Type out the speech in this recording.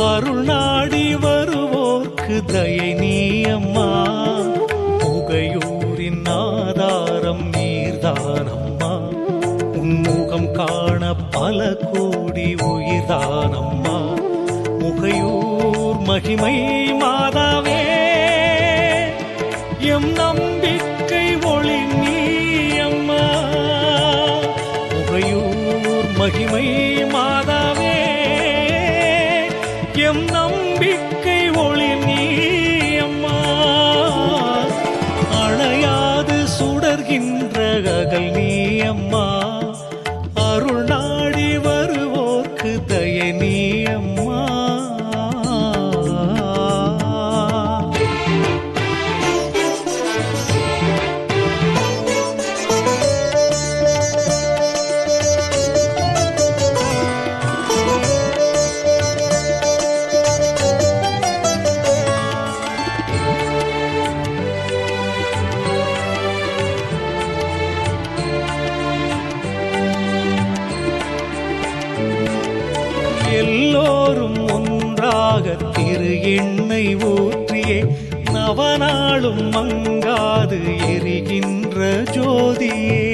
அருள் நாடி வருவோர்க்கு தயை நீ அம்மா புகையூரின் ஆதாரம் நீர்தானம்மா. உன்முகம் காண பல கோடி உயிர்தானம்மா. முகையூர் மகிமை மாதாவே. எம் நம்பிக்கை ஒளி நீ அம்மா முகையூர் மகிமை மாதாவே. எம் நம்பிக்கை ஒளி நீ அம்மா. அணையாது சுடர்கின்ற அகல் நீ அம்மா. ஊற்றியே நவநாளும் மங்காது எரிகின்ற ஜோதியே.